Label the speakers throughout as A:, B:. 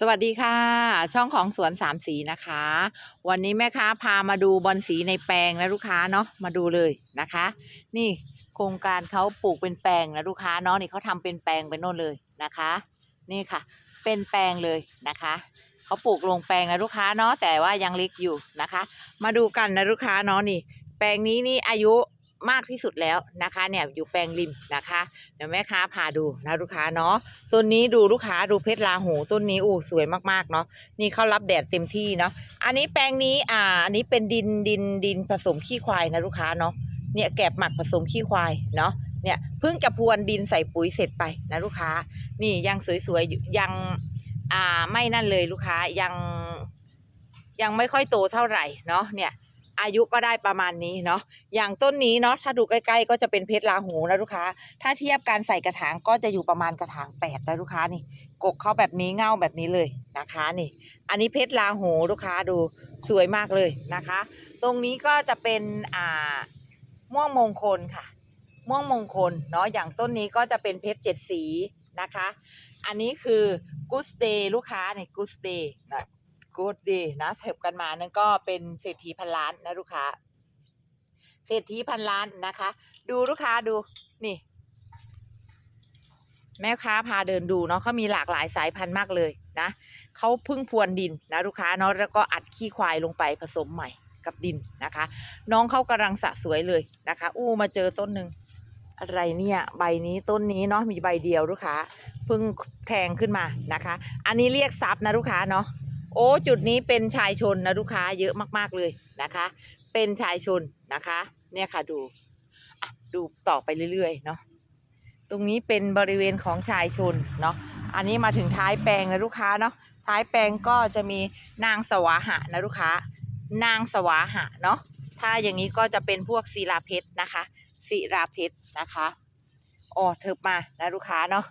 A: สวัสดีค่ะ ช่องของสวนสามสีนะคะ วันนี้แม่ค้าพามาดูบอลสีในแปลงนะลูกค้าเนาะมาดูเลยนะคะ นี่โครงการเขาปลูกเป็นแปลงนะลูกค้าเนาะนี่เขาทำเป็นแปลงไปโน่นเลยนะคะ นี่ค่ะ เป็นแปลงเลยนะคะเขาปลูกลงแปลงนะลูกค้าเนาะแต่ว่ายังเล็กอยู่นะคะ มาดูกันนะลูกค้าเนาะนี่ แปลงนี้นี่อายุ มากที่สุดแล้วนะคะเนี่ยอยู่แปลงริมนะคะเดี๋ยวแม่ค้าพาดูนะลูกค้าเนาะต้นนี้ดูลูกค้าดูเพชรลาหูต้นนี้อู้สวยมากๆเนาะนี่เขารับแดดเต็มที่เนาะอันนี้แปลงนี้อ่าอันนี้เป็นดินดินดินผสมขี้ควายนะลูกค้าเนาะเนี่ยแกบหมักผสมขี้ควายเนาะเนี่ยเพิ่งจะพรวนดินใส่ปุ๋ยเสร็จไปนะลูกค้า นี่ยังสวยๆอยู่ยังอ่าไม่นั่นเลยลูกค้ายังยังไม่ค่อยโตเท่าไหร่เนาะเนี่ย อายุก็ได้ประมาณนี้เนาะอย่างต้นนี้เนาะถ้าดูใกล้ๆ ก็จะเป็นเพชรลาหูนะลูกค้า ถ้าเทียบการใส่กระถางก็จะอยู่ประมาณกระถางแปดนะลูกค้านี่ กกเขาแบบนี้เง่าแบบนี้เลยนะคะนี่ อันนี้เพชรลาหูลูกค้าดูสวยมากเลยนะคะ ตรงนี้ก็จะเป็นอ่าม่วงมงคลค่ะ ม่วงมงคลเนาะอย่างต้นนี้ก็จะเป็นเพชรเจ็ดสีนะคะ อันนี้คือกูสเดย์ลูกค้าเนี่ยกูสเดย์นะ กูดดย์นะเถิบกันมานั่นก็เป็นเศรษฐีพันล้านนะลูกค้า เศรษฐีพันล้านนะคะ ดูลูกค้าดูนี่ แม่ค้าพาเดินดูเนาะเขามีหลากหลายสายพันธุ์มากเลยนะเขาพึ่งพรวนดินนะลูกค้าเนาะแล้วก็อัดขี้ควายลงไปผสมใหม่กับดินนะคะ น้องเขากำลังสะสวยเลยนะคะ อู้มาเจอต้นหนึ่งอะไรเนี่ยใบนี้ต้นนี้เนาะมีใบเดียวลูกค้าเพิ่งแทงขึ้นมานะคะ อันนี้เรียกซับนะลูกค้าเนาะ โอ้จุดนี้เป็นชายชนนะลูกค้าเยอะมากๆเลยนะคะ เป็นชายชนนะคะ เนี่ยค่ะดูอะดูต่อไปเรื่อยๆเนาะตรงนี้เป็นบริเวณของชายชนเนาะอันนี้มาถึงท้ายแปลงนะลูกค้าเนาะท้ายแปลงก็จะมีนางสวาหะนะลูกค้า นางสวาหะเนาะถ้าอย่างนี้ก็จะเป็นพวกศิลาเพชรนะคะศิลาเพชรนะคะอ๋อเถิบมานะลูกค้าเนาะ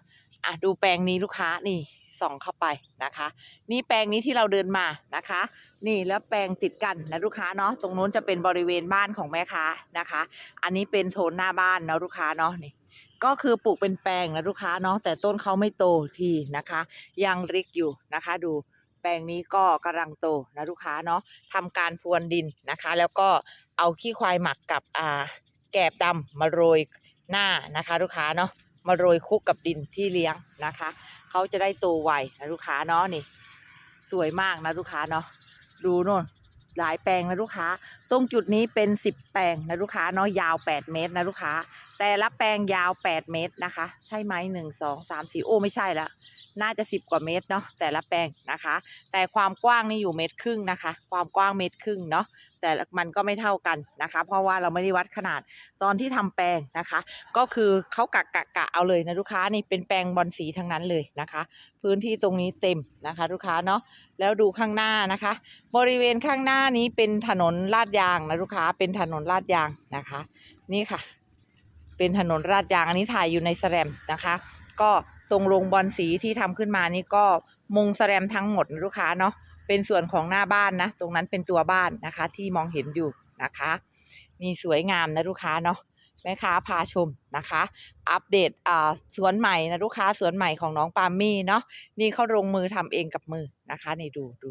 A: อะดูแปลงนี้ลูกค้านี่ ส่องเข้าไปนะคะ นี่แปลงนี้ที่เราเดินมานะคะ นี่แล้วแปลงติดกันนะลูกค้าเนาะตรงนู้นจะเป็นบริเวณบ้านของแม่ค้านะคะ อันนี้เป็นโซนหน้าบ้านนะลูกค้าเนาะนี่ก็คือปลูกเป็นแปลงนะลูกค้าเนาะแต่ต้นเขาไม่โตทีนะคะ ยังเล็กอยู่นะคะ ดูแปลงนี้ก็กำลังโตนะลูกค้าเนาะทำการพรวนดินนะคะ แล้วก็เอาขี้ควายหมักกับอ่าแกบดำมาโรยหน้านะคะ ลูกค้าเนาะมาโรยคลุกกับดินที่เลี้ยงนะคะ เขาจะได้โตไวนะลูกค้าเนาะนี่ สวยมากนะลูกค้าเนาะดูโน่นหลายแปลงนะลูกค้า ตรงจุดนี้เป็นสิบแปลงนะลูกค้าเนาะยาวแปดเมตรนะลูกค้า แต่ละแปลงยาวแปดเมตรนะคะ ใช่ไหมหนึ่งสองสามสี่โอ้ไม่ใช่ละน่าจะสิบกว่าเมตรเนาะแต่ละแปลงนะคะ แต่ความกว้างนี่อยู่เมตรครึ่งนะคะ ความกว้างเมตรครึ่งเนาะ แต่มันก็ไม่เท่ากันนะคะ เพราะว่าเราไม่ได้วัดขนาดตอนที่ทำแปลงนะคะ ก็คือเขากะกะกะเอาเลยนะลูกค้านี่เป็นแปลงบอลสีทั้งนั้นเลยนะคะ พื้นที่ตรงนี้เต็มนะคะ ลูกค้าเนาะแล้วดูข้างหน้านะคะ บริเวณข้างหน้านี้เป็นถนนลาดยางนะลูกค้าเป็นถนนลาดยางนะคะ นี่ค่ะ เป็นถนนลาดยางอันนี้ถ่ายอยู่ในแสลมนะคะ ก็ตรงโรงบอลสีที่ทำขึ้นมานี่ก็มุงแสลมทั้งหมดนะลูกค้าเนาะ เป็นส่วนของหน้าบ้านนะ ตรงนั้นเป็นตัวบ้านนะคะ ที่มองเห็นอยู่นะคะนี่สวยงามนะลูกค้าเนาะแม่ค้าพาชมนะคะ อัปเดตสวนใหม่นะลูกค้าสวนใหม่ของน้องปามี่เนาะนี่เขาลงมือทำเองกับมือนะคะนี่ดูดู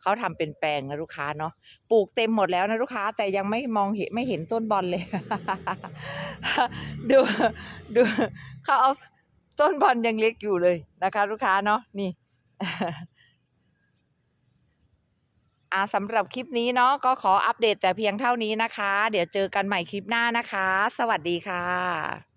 A: เขาทำเป็นแปลงนะลูกค้าเนาะปลูกเต็มหมดแล้วนะลูกค้า แต่ยังไม่มองเห็นไม่เห็นต้นบอลเลย ดูดูเขาเอาต้นบอลยังเล็กอยู่เลยนะคะ ลูกค้าเนาะนี่ อ่าสำหรับคลิปนี้เนาะก็ขออัปเดตแต่เพียงเท่านี้นะคะ เดี๋ยวเจอกันใหม่คลิปหน้านะคะ สวัสดีค่ะ